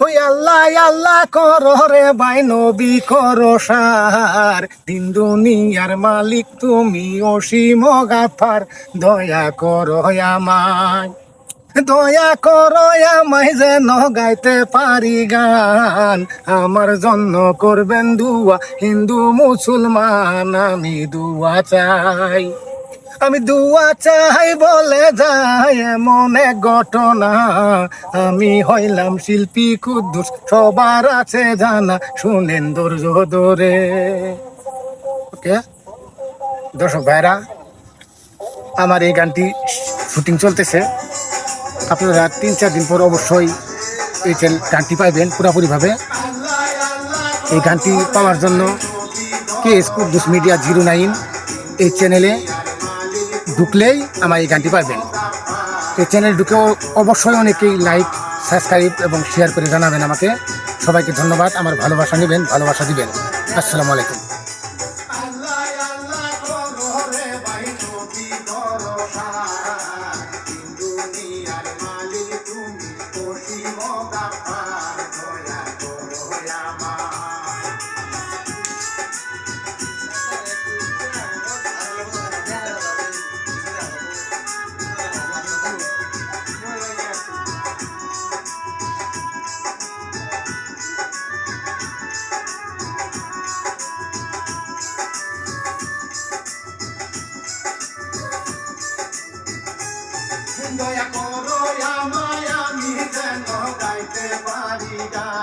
ওই আল্লাহ আল্লাহ কর রে ভাই, নবী কর সার। দিন দুনিয়ার মালিক তুমি অসীম গাফার। দয়া কর আমায়, দয়া কর আমায় যেন গাইতে পারি গান। আমার জন্য করবেন দুয়া, হিন্দু মুসলমান, আমি দুয়া চাই। আমি দুয়া চাই বলে এমন এক ঘটনা। আমি হইলাম শিল্পী কুদ্দুস, সবার আছে জানা। শুনেন ধৈর্য ধরে। ওকে? দর্শক ভাইরা, আমার এই গানটি শুটিং চলতেছে। আপনারা তিন চার দিন পর অবশ্যই এই গানটি পাইবেন পুরোপুরিভাবে। এই গানটি পাওয়ার জন্য K Kuddus media zero nine এই চ্যানেলে ঢুকলেই আমার এই গানটি পাবেন এই চ্যানেল ঢুকেও অবশ্যই অনেকেই লাইক সাবস্ক্রাইব এবং শেয়ার করে জানাবেন আমাকে। সবাইকে ধন্যবাদ, আমার ভালোবাসা নেবেন, ভালোবাসা দিবেন। আসসালামু আলাইকুম। দয়া করো আমায় আমি যেন গাইতে পারি গান